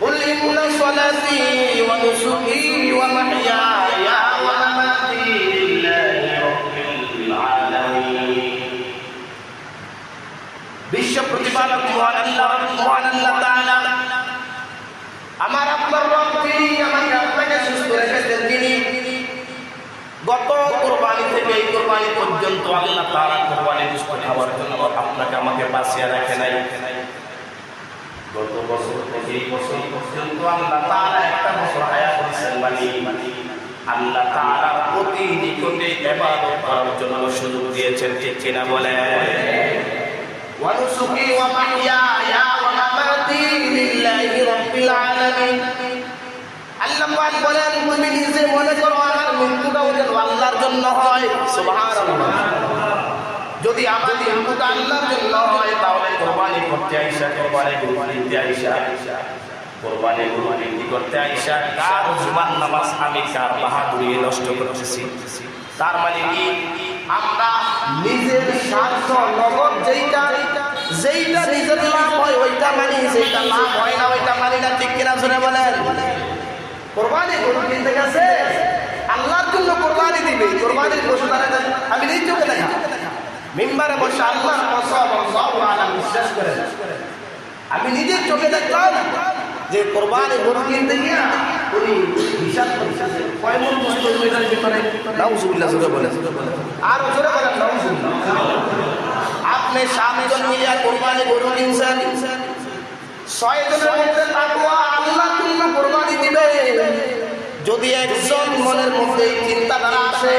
قل إن صلاتي ونسكي ومحياي ومماتي لله رب العالمين বিশ্ব প্রতিপালক মহান আল্লাহ মহান আল্লাহ তাআলা আমার আপনার রব তিনি আমাকে আপনাকে সুস্থ রেখেছেন তিনি গত কোরবানি থেকে এই কোরবানি পর্যন্ত আল্লাহ তাআলা কোরবানি দুষ্ট খাওয়ার জন্য আপনাকে আমাকে বাঁচিয়ে রাখে নাই গত বছর থেকে এই বছর পর্যন্ত আল্লাহ তাআলা একটা বছর হায়াত করেছেন মানে আল্লাহ তাআলা প্রতি নিকটে ইবাদত করার জন্য সুযোগ দিয়েছেন ঠিক কিনা বলে ونسكي ومحياي ومماتي لله رب العالمين আল্লাহ পাক বলেন তুমি নিজে মনে করো আমার মৃত্যুটাও যেন আল্লাহর জন্য হয় সুবহানাল্লাহ যদি আমার মৃত্যুটা আল্লাহর জন্য হয়, তাহলে কোরবানি করতে আইসা কোরবানি গরু কিনতে আইসা কোরবানি বিক্রি করতে আইসা কার জুমান নামাজ আমি কার বাহাদুরি নষ্ট করতেছি। তার মানে কি? আমরা নিজের স্বার্থ, নগদ যেইটা যেইটা নিজের লাভ হয়, ওইটা মানি। যেইটা লাভ হয় না, ওইটা মানি না। ঠিক কিনা শুনে বলেন? কোরবানি গরু কিনতে গেছে। আল্লাহর জন্য কোরবানি দিবে। কোরবানির পশু আমি নিজ চোখে দেখা মিম্বারে বসে আল্লাহ বিশ্বাস করে আমি নিজের চোখে দেখলাম যে কোরবানি গরু কিনতে গিয়া উনি হিসাব করতেছে কয় মন বস্তু হইল এটার ভিতরে? নাউজুবিল্লাহ, জোরে বলে আর জোরে বলেন, নাউজুবিল্লাহ। আপনি সাতজন মিলিয়া কোরবানি গরু কিনছেন ছয় জনের মধ্যে তাকওয়া আল্লাহর জন্য কোরবানি দিবে। যদি একজন মনের মধ্যে এই চিন্তাধারা আসে,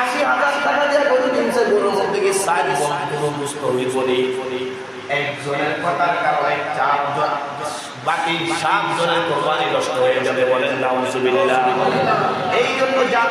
আশি হাজার টাকা দিয়ে গরু কিনছে, গরুর মধ্যে কি সাইড গরু হয়ে পড়ে একজনের কথার কারণে চারজন, বাকি সাত জনের কোরবানি নষ্ট হয়ে যাবে বলেন না এই জন্য জান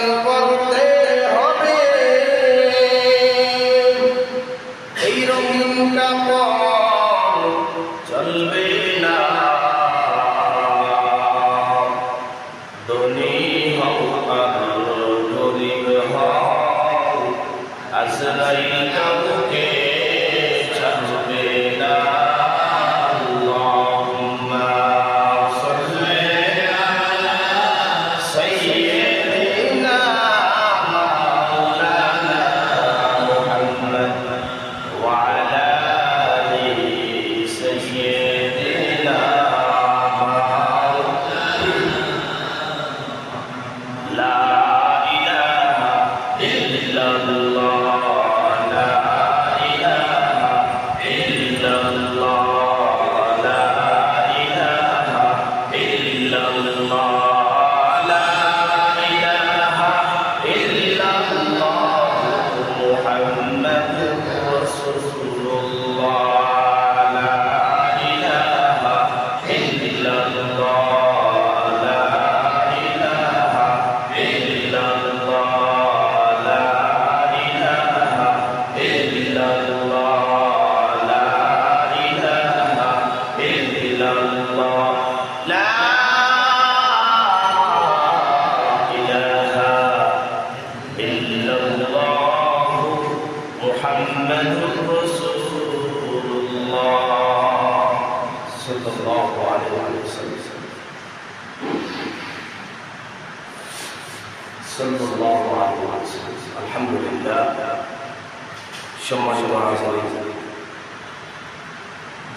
কাফন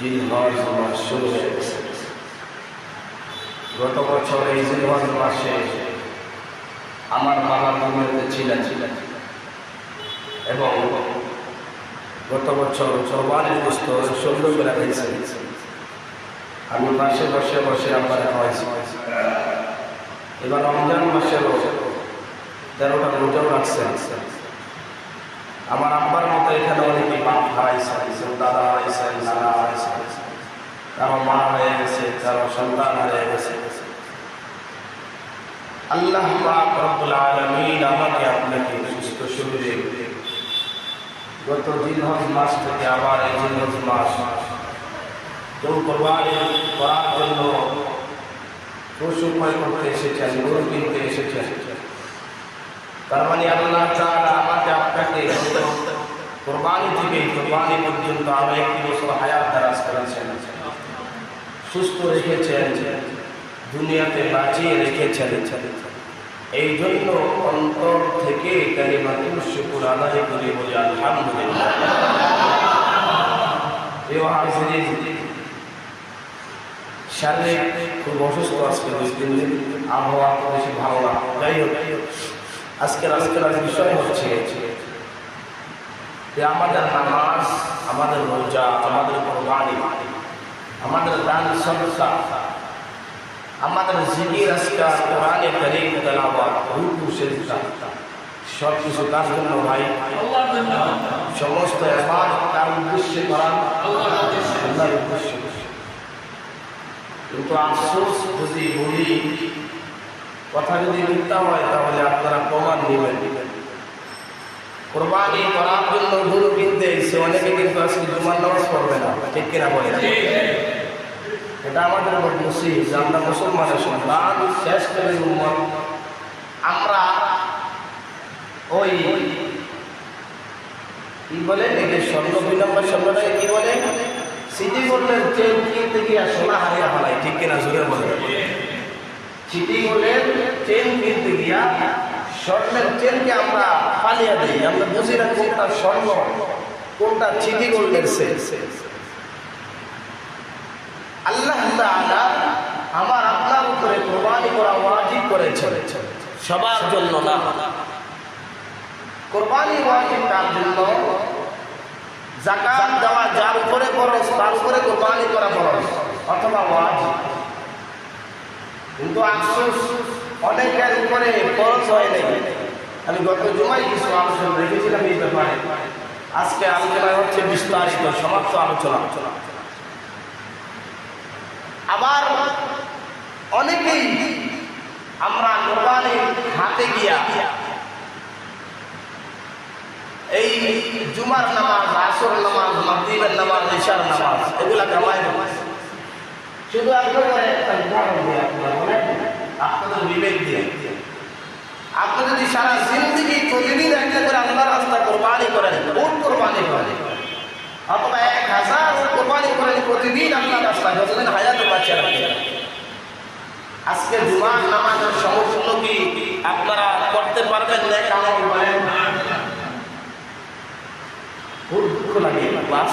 জিলহজ মাস শুরু হয়ে গত বছর এই জিলহজ মাসে আমার বাবা দুনিয়াতে ছিলেন ছিলেন এবং গত বছর কোরবানির গোস্ত সুন্দর করে খেয়েছে আমি পাশে বসে বসে আমার খাওয়াইছি। এবার রমজান মাসেরও তেরোটা রোজাও রাখছেন আমার আব্বার মতো এখানে অনেকে বাপ হারাইছে দাদা হারাইছে, নানা হারাইছে। কারও মা হয়ে গেছে কারও সন্তান হারিয়ে গেছে। আল্লাহ রব্বুল আলামিন আমাকে আপনাকে সুস্থ শরীরে গত জিলহজ মাস থেকে আবার এই জিলহজ মাস কেউ কোরবানি করার জন্য পশু ক্রয় করতে এসেছেন, গরু কিনতে এসেছেন। তার মানে আল্লাহ তাআলা আমাকে আপনাকে কোরবানি থেকে কোরবানি পর্যন্ত আরও একটি বছর হায়াত দারাজ করেছেন। সুস্থ রেখেছেন, দুনিয়াতে বাঁচিয়ে রেখেছেন। এই জন্য অন্তর থেকে কালিমাতুল শুকুর আদায় করে বলি আলহামদুলিল্লাহ। শারীরিক খুব অসুস্থ আজকে দুই তিন দিন। আবহাওয়া বেশি ভালো না। যাই হোক আজকের আজকের বিষয় হচ্ছে যে আমাদের নামাজ আমাদের রোজা আমাদের কোরবানি আমাদের দান সদকা আমাদের জিকির আজকার কোরআনে করিম তেলাওয়াত রুকু সেজদা সব কিছু কার জন্য ভাই? সমস্ত ইবাদত কার উদ্দেশ্যে করা? আল্লাহর উদ্দেশ্যে। কিন্তু আফসোস যদি বলি কথা যদি মিথ্যা হয় তাহলে আপনারা প্রমাণ নেবেন কোরবানি করার জন্য গরু কিনতে এসে অনেকে কিন্তু আজকে জুমার নামাজ পড়বে না ঠিক কিনা বলে এটা আমাদের বড় মুসিব যে আমরা মুসলমানের সন্তান শেষ করে আমরা ওই কি বলে একে স্বর্ণ দুই নম্বর স্বর্ণটাকে কি বলে? সিটি গোল্ডের চেন কিনতে গিয়ে সোনা হারিয়া ফেলাই ঠিক কিনা জোরে বলে সিটি গোল্ডের চেন কিনতে গিয়া স্বর্ণের চেনকে আমরা পালিয়ে দিই। আমরা বুঝি না কোনটা স্বর্ণ, কোনটা চিটি গোল্ডের সেল আল্লাহ আমার আপনার উপরে কোরবানি করা ওয়াজিব করেছেন। সবার জন্য না। কোরবানি ওয়াজিব তার জন্য? জাকাত দেওয়া যার উপরে খরচ তার উপরে কোরবানি করা খরচ অথবা ওয়াজিব। কিন্তু আফসোস অনেকের উপরে খরচ হয় নাই। আমি গত জমাই কিছু আলোচনা রেখেছিলাম এই ব্যাপারে। আজকে আলোচনা হচ্ছে বিস্তারিত, সমাপ্ত আলোচনা। আলোচনা আবার অনেকেই আমরা কোরবানি হাতে গিয়া এই জুমার নামাজ আসর নামাজ, মাগরিবের নামাজ ইশার নামাজ, এগুলা কামাই শুধু আপনাদের আপনারা বিবেক দিয়ে। আপনি যদি সারা জিন্দগি প্রতিদিন একটা করে আল্লাহ রাস্তা কোরবানি করেন কোন কোরবানি করেন অথবা এক হাজার কোরবানি করেন প্রতিদিন আল্লাহ রাস্তায় যতদিন হায়াতে বাচ্চা রাখেন। আজকে জুমার নামাজের সমস্ত কি আপনারা করতে পারবেন না কেমন বলেন? খুব দুঃখ লাগে ক্লাস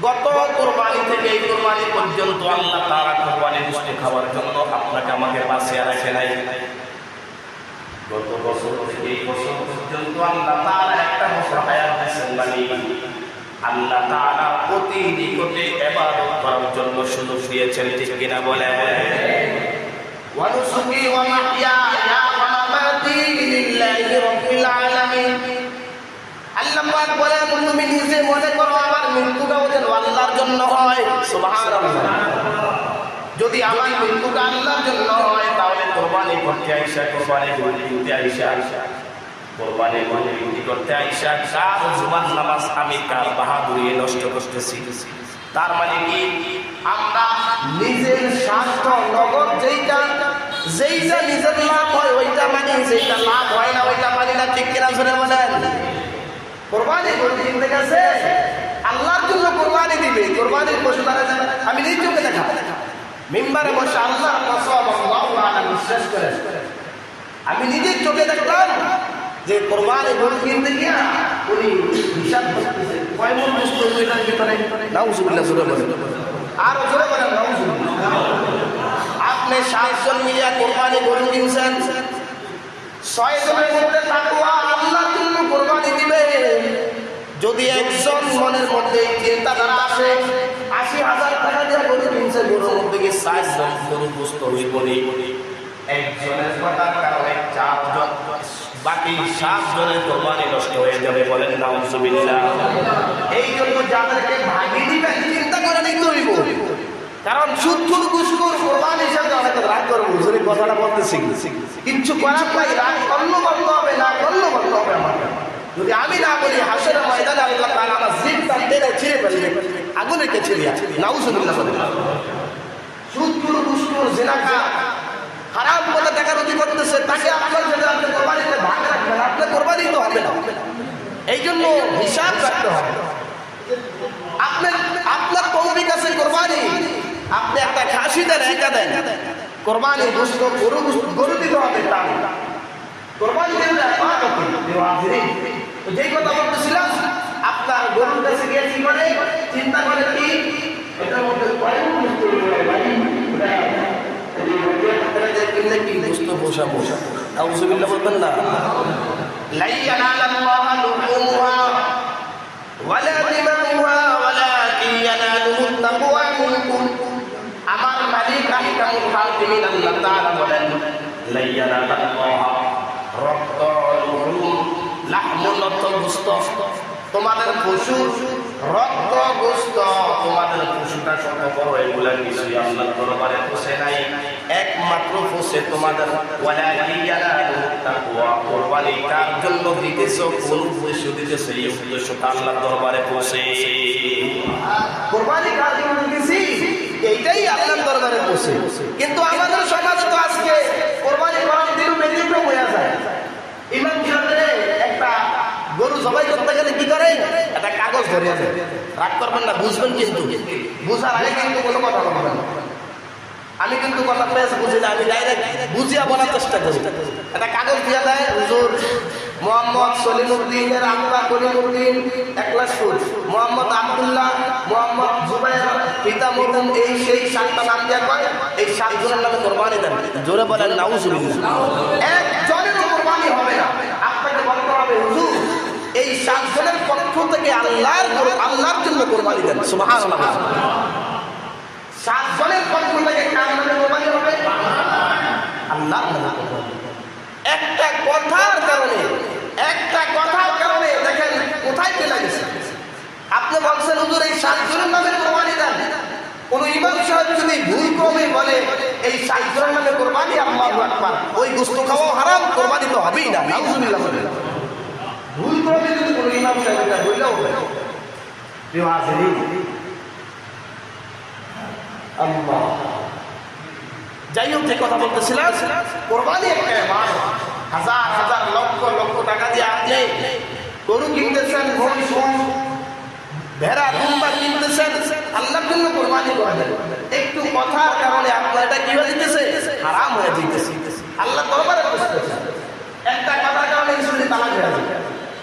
গত কোরবানি থেকে এই কোরবানি পর্যন্ত আল্লাহ তারা কোরবানি গোষ্ঠী খাওয়ার জন্য আপনাকে আমাকে বাঁচিয়ে রাখে নাই গত বছর থেকে এই বছর পর্যন্ত আল্লাহ তারা একটা বছর হায়াত দিয়েছেন মানে আল্লাহ তারা প্রতি নিকটে এবাদত করার জন্য সুযোগ দিয়েছেন ঠিক কিনা বলে ونسكي ومحياي ومماتي لله رب العالمين আল্লাহ পাক বলেন তুমি নিজে মনে করো আমার মৃত্যুটাও যেন আল্লাহর জন্য যদি আমার মৃত্যুটা আল্লাহর জন্য হয়, তাহলে কোরবানি করতে আইসা, কোরবানি কিনতে আইসা আইসা, কোরবানি বিক্রি করতে আইসা কার জুমান নামাজ আমি কার বাহাদুরি নষ্ট করতেছি। তার মানে কি? আমরা নিজের স্বার্থ নগদ যেইটা যেইটা নিজের লাভ হয়, ওইটা মানি, যেইটা লাভ হয় না, ওইটা মানি না। ঠিক কিনা শুনে বলেন? কোরবানি করতে কিনতে গেছে আল্লাহর জন্য কোরবানি দিবে, কোরবানির পশু তারা যাবে আমি নিজ চোখে দেখা। মেম্বারে বসে আল্লাহ বিশ্বাস করে। আমি নিজের চোখে দেখলাম যে কোরবানি গরু কিনতে গিয়া উনি হিসাব করতেছে। কয় মন গোস্ত ওইটার ভিতরে? নাউজুবিল্লাহ, জোরে বলেন। আর জোরে আপনি সাতজন মিলিয়া কোরবানি গরু কিনছেন। ছয় জনের মধ্যে তাকুয়া আল্লাহর জন্য কোরবানি যদি একজন মনের মধ্যে চিন্তাধারা আসে। আশি হাজার টাকা দিয়ে গরু কিনছে গরুর গরু হয়ে এই জন্য যাদেরকে চিন্তা করে কারণ রাগ কথাটা বলতেছি কিচ্ছু করার নাই, রাগ করল বন্ধ হবে না করল বন্ধ হবে আমার। যদি আমি না বলি হাসের ময়দানে আল্লাহ তাআলা আমার তার টেনে ছিঁড়ে ফেলবে। আগুনে কে ছিঁড়ে নাউজুবিল্লাহ বলে। সুদখুর ঘুষখুর জিনাকা হারাম রুজি করতেছে তাকে আপনার যদি আপনি কোরবানিতে ভাগ রাখবেন কোরবানি তো হবে না। এই জন্য হিসাব রাখতে হবে। আপনার আপনার কমিটির কাছে কোরবানি, আপনি একটা খাসি দেন দেন। কোরবানি গোস্ত গরু গরু দিতে হবে তা না। কোরবানি দেন যেই কথা বলতেছিলাম আপনার গরুর কাছে গিয়ে কি করে? চিন্তা করে কি? এটার মধ্যে কয়েক রয়েছে ভাই? কিনলে কি গোস্ত বসা বসা আউযুবিল্লাহ বলবেন না। লাই ইয়ানালাল্লাহু লুহুমুহা ওয়ালা দিমাউহা ওয়ালাকিন ইয়ানালুহু তাকওয়া মিনকুম আমার মালিক আহকামুল হাকিমিন আল্লাহ তাআলা বলেন লাই ইয়ানালাল্লাহা তোমাদের পশু, রক্ত গোস্ত। তোমাদের পশুটা কত বড়, এগুলা কিছুই আল্লাহ দরবারে পোষে নাই। একমাত্র পোষে তোমাদের। কোরবানি কার জন্য দিতেছ, কোন দিতেছ, এই আল্লাহ দরবারে পোষে। কোরবানি কার জন্য দিতেছি, এইটাই আল্লাহর দরবারে পোষে। কিন্তু আমাদের সমাজ তো আজকে কোরবানি করার দিন ব্যতিক্রম হয়ে যায় ইমাম সাহেবের একটা গরু সবাই করতে গেলে কি করে ধরিয়ে দেয় রাগ করবেন না, বুঝবেন কিন্তু। বুঝার আগে কিন্তু কোনো কথা বলবেন। আমি কিন্তু কথা বেশ বুঝি না, আমি ডাইরেক্ট বুঝিয়া বলার চেষ্টা করি। একটা কাগজ দিয়ে দেয়, হুজুর মোহাম্মদ সলিমুদ্দিনের আমরা কলিমুদ্দিন একলাস ফুল মোহাম্মদ আবদুল্লাহ, মোহাম্মদ জুবাইর, পিতা মরুম এই সেই সাতটা নাম দেওয়া কয়, এই সাতজনের নামে কোরবানি দেন। জোরে বলেন, নাউজুবিল্লাহ। একজনের কোরবানি হবে না। আপনাকে বলতে হবে, হুজুর এই সাতজনের পক্ষ থেকে আল্লাহর আল্লাহর জন্য কোরবানি দেন। থেকে কোরবানি হবে? আল্লাহর একটা কথার কারণে, একটা কথার কারণে দেখেন কোথায় আপনি এই কোন ভুল ক্রমে বলে, এই কোরবানি, আল্লাহু ওই তো হবেই না। ভুল বললেও আল্লাহ। যাই হোক যে কথা বলতেছিলাম কোরবানি একটা হাজার হাজার লক্ষ লক্ষ টাকা দিয়ে আপনি গরু কিনতেছেন ভেড়া দুম্বা কিনতেছেন আল্লাহর জন্য কোরবানি করেন একটু কথার কারণে আপনার এটা কি হয়ে যেতেছে হারাম হয়ে যেতেছে আল্লাহ দরবারে বসতেছে একটা কথার কারণে স্ত্রী তালাক হয়ে যাবে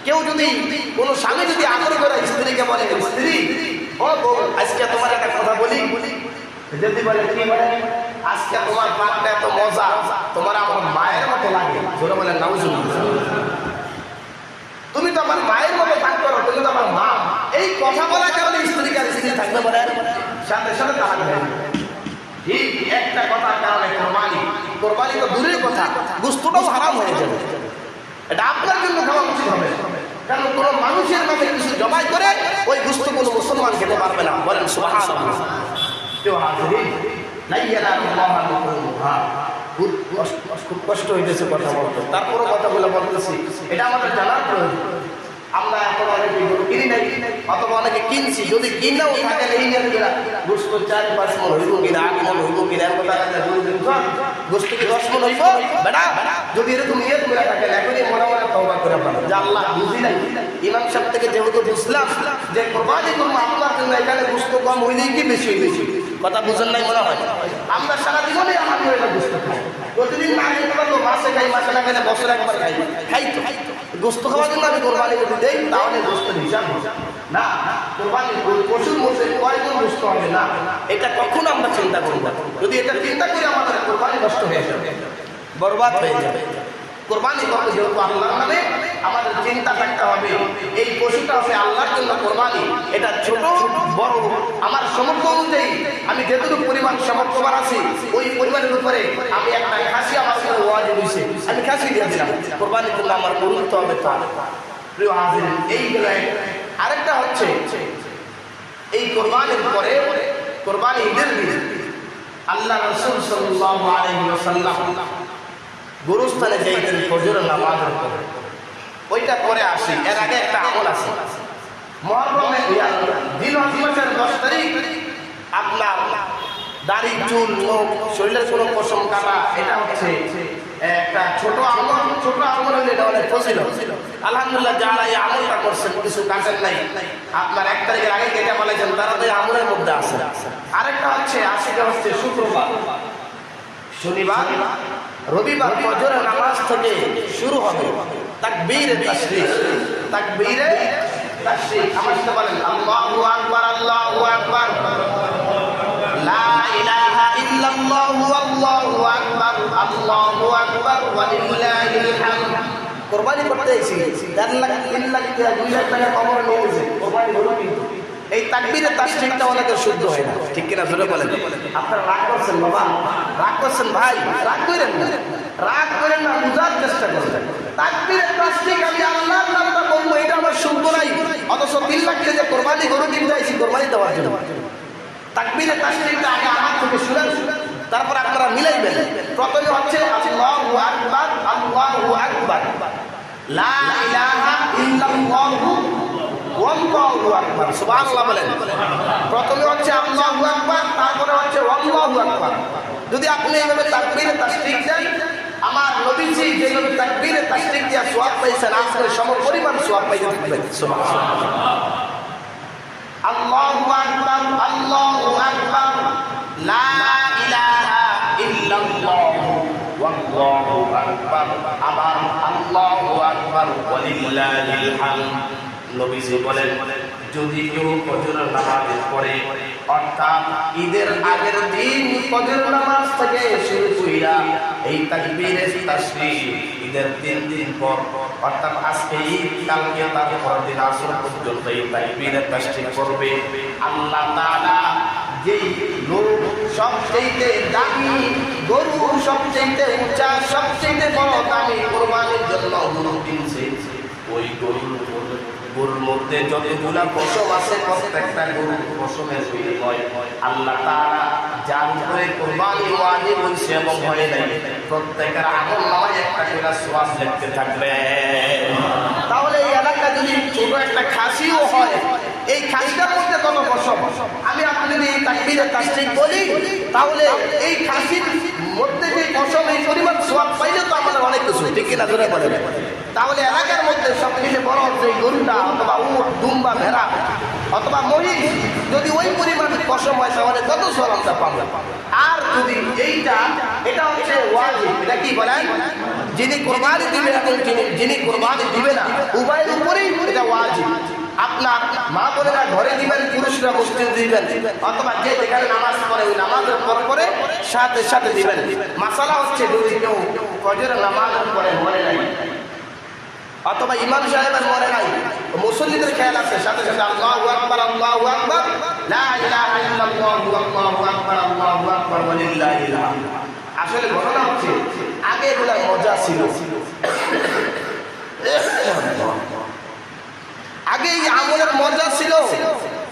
কেউ যদি কোনো স্বামী যদি আদর করে স্ত্রীকে বলে, স্ত্রী, ও বউ, আজকে তোমার একটা কথা বলি। যদি বলে, কি বলে? আজকে তোমার পাকটা এত মজা, তোমার আমার মায়ের মতো লাগে। জোরে বলে, নাউজুবিল্লাহ। তুমি তো আমার মায়ের মতো থাকতে পারো, তুমি তো আমার মা। এই কথা বলার কারণে স্ত্রী কার স্ত্রী থাকবে বলে সাথে সাথে তারা ঠিক একটা কথার কারণে কোরবানি কোরবানি তো দূরের কথা গুস্তটাও হারাম হয়ে যাবে। এটা আপনার জন্য খাওয়া উচিত হবে। কারণ কোনো মানুষের নামে কিছু জবাই করে ওই গুস্ত কোনো মুসলমান খেতে পারবে না? বলেন হাজির? খুব খুব কষ্ট হইতেছে কথা বলতে। তারপরও কথাগুলো বলতেছি। এটা আমাদের জানার প্রয়োজন। আমরা এখন অনেকে কিনি নাই, অথবা অনেকে কিনছি। যদি কিনাও থাকে এই চার পাঁচ মন হইব কিনা আট মন হইব কিনা? কর। গোস্ত কি হইব? বেটা, যদি এরকম ইয়ে তওবা করে আল্লাহ ইমাম সাহেব থেকে যেহেতু বুঝলাম যে কোরবানি করব আপনার জন্য এখানে গোস্ত কম হইলেই কি বেশি হইলেছি কথা বুঝেন নাই মনে হয়? আমরা সারা জীবনে আমাদের এটা পারি প্রতিদিন না খেতে পারল মাসে খাই মাসে না খাইলে বছরে একবার খাই। খাই তো। গোস্ত খাওয়ার জন্য আমি কোরবানি যদি দেই, তাহলে গোস্তের হিসাব। না কোরবানি ওই পশুর মধ্যে কয়জন গোস্ত হবে না। এটা কখন আমরা চিন্তা করব? যদি এটা চিন্তা করি আমাদের কোরবানি নষ্ট হয়ে যাবে, বরবাদ হয়ে যাবে। কোরবানি করতে যেহেতু আল্লাহর নামে, আমাদের চিন্তা থাকতে হবে, এই পশুটা হবে আল্লাহর জন্য কোরবানি। এটা ছোট, বড়। আমার সমর্থ অনুযায়ী আমি যেটুকু পরিমাণ সমর্থবার আছি, ওই পরিমাণের উপরে আমি একটা খাসি আমার সাথে ওয়াজে দিয়েছে। আমি খাসি দিয়ে দিলাম কোরবানি করলে আমার গুরুত্ব হবে তা প্রিয় এই বেলায় আরেকটা হচ্ছে এই কোরবানির পরে কোরবানি ঈদের দিন আল্লাহ রসুল ওয়াসাল্লাম গুরুস্থানে যাইতেন ফজর নামাজের ওইটা পরে আসি, এর আগে একটা আমল আছে। মহরমে দিন দশ তারিখ আপনার দাড়ি, চুল, মুখ, শরীরের কোনো পশম, কাটা, এটা হচ্ছে একটা ছোট আমল ছোট আমল হলে এটা অনেক ফজিল আলহামদুলিল্লাহ, যারা এই আমলটা করছেন, কিছু কাটেন নাই। আপনার এক তারিখের আগে কেটে বলেছেন, তারা তো এই আমলের মধ্যে আছে। আরেকটা হচ্ছে আশিটা হচ্ছে শুক্রবার। শনিবার, রবিবার ফজরের নামাজ থেকে শুরু হবে। তাকবীরে তাশরীফ তাকবীরে তাশরীফ আমার সাথে বলেন, আল্লাহু আকবার আল্লাহু আকবার। ইলাহা ইল্লাল্লাহু আল্লাহু আকবার আল্লাহু আকবার ওয়া লিল্লাহিল হামদ। কোরবানি করতে এসেছি। দেড় লাখ তিন লাখ দুই লাখ টাকা কবর এই তাকবীরে তাশরীফটা অনেকের শুদ্ধ হয় না। ঠিক কিনা জোরে বলেন? আপনারা রাগ করছেন বাবা? রাগ করছেন ভাই? রাগ করেন না। রাগ করেন না, বুঝার চেষ্টা করবেন। তাকবীরে তাশরীফ আমি আল্লাহর নামটা বলব, এটা আমার শুদ্ধ নাই। অথচ তিন লাখ টাকা কোরবানি গরু কিনতে আইছি কোরবানি দেওয়ার জন্য। তাকবীরে তাশরীফটা আগে আমার থেকে শুনেন। তারপর আপনারা মিলাইবেন। প্রথমে হচ্ছে আল্লাহু আকবার আল্লাহু আকবার। লা ইলাহা ইল্লাল্লাহু ওয়াল্লাহু আকবার। সুবহানাল্লাহ বলেন। প্রথমে হচ্ছে আল্লাহু আকবার, তারপরে হচ্ছে ওয়াল্লাহু আকবার। যদি আপনি এইভাবে তাকবীরে তাশরীফ দেন, আমার নবীজি যেভাবে তাকবীরে তাশরীফ দিয়া সওয়াব পাইছেন আপনার সম পরিমাণ সওয়াব পাইতে থাকবেন। সুবহানাল্লাহ। আল্লাহু আকবার আল্লাহু আকবার। লা ইলাহা ইল্লাল্লাহ। ওয়াল্লাহু আকবার। আবার আল্লাহু আকবার, ওয়ালিল্লাহিল হামদ। নবীজি বলেন যদি কেউ ফজরের নামাজের পরে অর্থাৎ ঈদের আগের দিন ফজর নামাজ থেকে শুরু কইরা এই তাকবীরে তাসবিহ ঈদের তিন দিন পর, অর্থাৎ আজকে ঈদ, কালকে তার পরের দিন আসর পর্যন্ত এই তাকবীরে তাসবিহ করবে। আল্লাহ তাআলা যেই লোক সবচেয়ে দামি, গরু সবচেয়ে উঁচা সবচেয়ে বড় দামি কোরবানির জন্য গরু কিনছে ওই গরুর গরুর মধ্যে যতগুলা পশম আছে প্রত্যেকটা গরুর পশমের বিনিময় আল্লাহ তাআলা যার উপরে কোরবানি ওয়াজিব হইছে এবং হয় প্রত্যেকের একটা করে লিখতে থাকবে। তাহলে এই এলাকা যদি ছোট একটা খাসিও হয়, এই খাসিটার মধ্যে কত পশম? আমি আপনি যদি এই তাকবীরে তাসদিক বলি, তাহলে এই খাসির মধ্যে যে পশম, এই পরিমাণ সওয়াব পাইলে তো আমাদের অনেক কিছু, ঠিক কিনা বলেন? তাহলে এলাকার মধ্যে সবথেকে বড় এই গরুটা অথবা উট দুম্বা, ভেড়া অথবা মহিষ, যদি ওই পরিমাণ পশম হয় তাহলে সব আমরা পাবো আর যদি এইটা, এটা হচ্ছে ওয়াজিব, এটা কি বলেন? যিনি কোরবানি দিবে এবং যিনি যিনি কোরবানি দিবে না, উভয়ের উপরেই এটা ওয়াজিব। আপনার মা বোনেরা ঘরে দিবেন, পুরুষরা মসজিদে দিবেন, অথবা যে যেখানে নামাজ পড়ে, ওই নামাজের পর পরে সাথে সাথে দিবেন। মাসালা হচ্ছে যদি কেউ ফজর নামাজের পরে মরে নাই অথবা ইমাম সাহেবের মরে নাই। মুসল্লিদের খেয়াল আছে, সাথে সাথে আল্লাহু আকবার আল্লাহু আকবার, লা ইলাহা ইল্লাল্লাহু আল্লাহু আকবার আল্লাহু আকবার ওয়ালিল্লাহিল আসলে ঘটনা হচ্ছে, আগে এগুলা মজা ছিল। আগে এই আমলের মজা ছিল,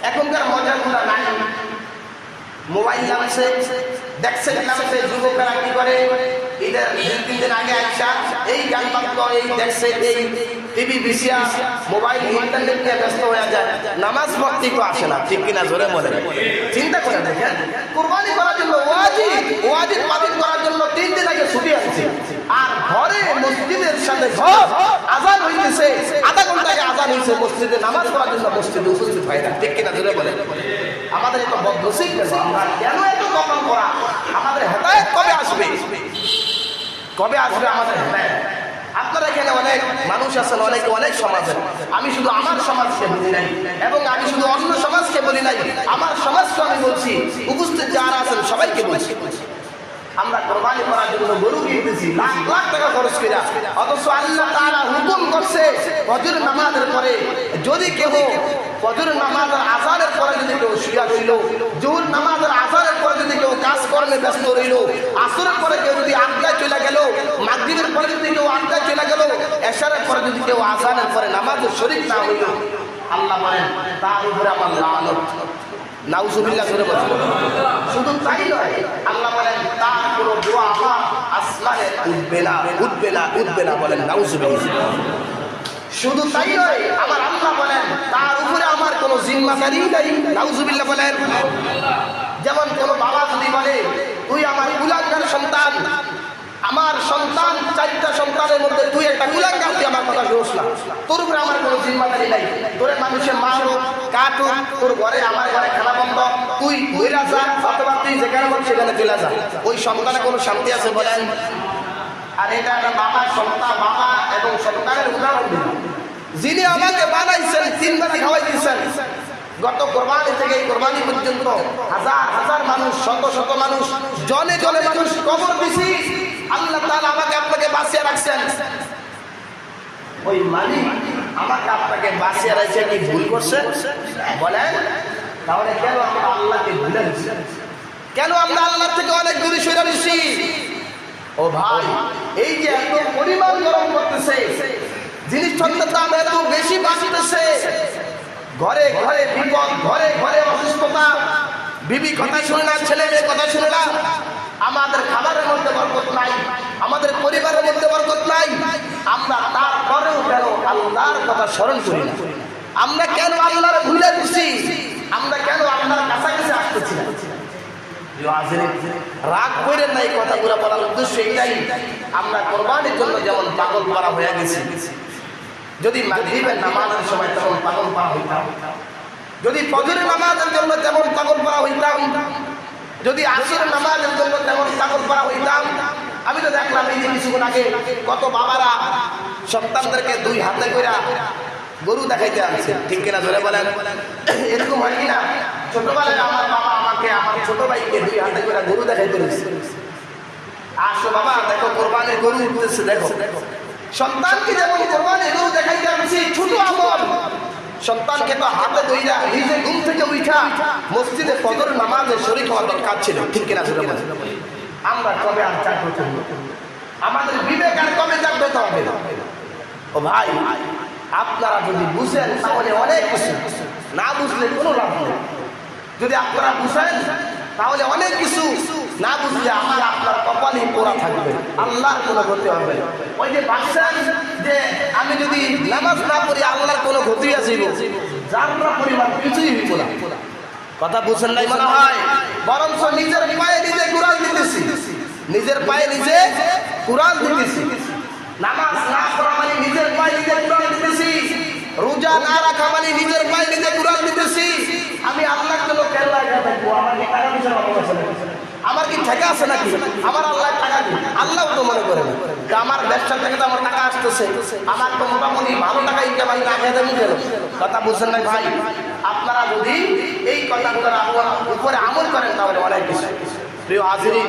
এখনকার মজাগুলো নাই। মোবাইল নামছে দেখছেন নামছে যুবকেরা কি করে? ঈদের দুই তিন দিন আগে আসা এই দেখছে, এই টিভি বিসিয়া মোবাইল, ইন্টারনেট নিয়ে ব্যস্ত হয়ে যায়। নামাজ ভক্তি তো আসে না, ঠিক কিনা জোরে বলে চিন্তা করে দেখেন কুরবানি করার জন্য ওয়াজিব ওয়াজিব পালন করার জন্য তিন দিন আগে ছুটি আসছে আর ঘরে মসজিদের সাথে ঘর, আজান হইতেছে, আধা ঘণ্টা আগে আজান হয়েছে মসজিদে নামাজ পড়ার জন্য মসজিদে উপস্থিত হয় না, ঠিক কিনা জোরে বলে আমাদের এত আমরা কেন এত দমন করা? আমাদের হেদায়ত কবে আসবে? কবে আসবে আমাদের? হেদায়ত আপনারা এখানে অনেক মানুষ আছেন, অনেক অনেক সমাজের। আমি শুধু আমার সমাজকে বলি নাই, এবং আমি শুধু অন্য সমাজকে বলি নাই, আমার সমাজকে আমি বলছি, উপস্থিত যারা আছেন সবাইকে বলছি। আমরা কোরবানি করার জন্য গরু কিনতেছি যদি কেউ কাজ কর্মে ব্যস্ত রইল, আসরের পরে কেউ যদি আড্ডায় চলে গেল, মাগরিবের পরে যদি কেউ আড্ডায় চলে গেল, এশারের পরে যদি কেউ আজানের পরে নামাজের শরীর না হইল, আল্লাহ বলেন, তার উপরে আমার বলেন। যেমন কোনো বলে, তুই আমার কুলাঙ্গার সন্তান। আমার সন্তান চারটা সন্তানের মধ্যে তুই একটা কুলাঙ্গার তুই আমার কথা শুনোস না। তোর উপরে আমার কোনো জিম্মাদারি নাই। তোরে মানুষের মা মারো কাটো তোর ঘরে, আমার ঘরে খেলা বন্ধ। তুই ঘুরা যা অথবা তুই যেখানে বল সেখানে চলে যা। ওই সন্তানে কোনো শান্তি আছে বলেন? আর এটা একটা বাবা, সন্তান, বাবা এবং সন্তানের উদাহরণ যিনি আমাকে বানাইছেন তিনবার খাওয়াই দিয়েছেন গত কোরবানি থেকে এই কোরবানি পর্যন্ত হাজার হাজার মানুষ, শত শত মানুষ জলে জলে মানুষ কবর দিছি। আল্লাহ তাআলা আমাকে আপনাকে বাঁচিয়ে রাখছেন। ওই মালিক আমাকে আপনাকে বাঁচিয়ে রাখছে কি ভুল করছে? বলেন। তাহলে কেন আমরা আল্লাহকে ভুলে কেন আমরা আল্লাহ থেকে অনেক দূরে সরে দিচ্ছি ও ভাই, এই যে এত পরিমাণ গরম করতেছে জিনিসপত্রের দাম এত বেশি বাঁচতেছে ঘরে ঘরে বিপদ, ঘরে ঘরে অসুস্থতা। বিবি কথা শুনে না, ছেলে মেয়ে কথা শুনে না। আমাদের খাবারের মধ্যে বরকত নাই, আমাদের পরিবারের মধ্যে বরকত নাই। আমরা তারপরেও কেন আল্লাহর কথা স্মরণ করি না? আমরা কেন আল্লাহর ভুলে দিচ্ছি আমরা কেন আল্লাহর কাছাকাছি আসতেছি না? রাগ করেন না এই কথাগুলো বলার উদ্দেশ্য এটাই আমরা কোরবানির জন্য যেমন পাগল করা হয়ে গেছি যদি মাগরিবের নামাজের সময় তেমন পাগল পারা হইতাম যদি ফজরের নামাজের জন্য তেমন পাগল পারা হইতাম যদি আসরের নামাজের জন্য তেমন পাগল পারা হইতাম আমি তো দেখলাম এই যে কিছুক্ষণ আগে কত বাবারা সন্তানদেরকে দুই হাতে করে গরু দেখাইতে আসছে ঠিক কিনা ধরে বলেন? এরকম হয় কিনা? ছোটবেলায় আমার বাবা আমাকে আমার ছোট ভাইকে দুই হাতে করে গরু দেখাইতে রয়েছে আসো বাবা দেখো কোরবানির গরু উঠতেছে দেখো। সন্তানকে যেমন কোরবানির গরু দেখাইতে আসছি ছোট আমল। সন্তানকে তো হাতে দইরা নিজে ঘুম থেকে উঠা মসজিদে ফজর নামাজে শরীর হওয়ার দরকার ছিল। ঠিক কিনা বলেন আমরা কবে আর হব আমাদের বিবেক আর কবে জাগ্রত হবে ও ভাই, আপনারা যদি বুঝেন, তাহলে অনেক কিছু। না বুঝলে কোনো লাভ নেই। যদি আপনারা বুঝেন, তাহলে অনেক কিছু। না বুঝলে আমার আপনার কপালই পোড়া থাকবে। আল্লাহর কোনো ক্ষতি হবে ওই যে ভাবছেন যে আমি যদি নামাজ না করি আল্লাহর কোনো ক্ষতি আছে যার পরিমাণ কিছুই হইব না। কথা বুঝছেন নাই মনে হয়? বরঞ্চ নিজের পায়ে নিজে কুরাল দিতেছি। নিজের পায়ে নিজে কুরাল দিতেছি। নামাজ না পড়া মানে নিজের পায়ে নিজে কুরাল দিতেছি। রোজা না রাখা মানে নিজের পায়ে নিজে কুরাল দিতেছি। আমি আল্লাহর জন্য কেন লাগা থাকব। আমার টাকা নাকি? আমার কি ঠেকা আছে নাকি? আমার আল্লাহ টাকা আল্লাহ তো মনে করে আমার ব্যবসার থেকে তো আমার টাকা আসতেছে। আমার তো মোটামুটি ভালো টাকা ইনকাম আমি খেয়ে দেবো কেন? কথা বুঝছেন না ভাই? আপনারা যদি এই কথাগুলোর উপরে আমল করেন তাহলে অনেক কিছু প্রিয় হাজিরিন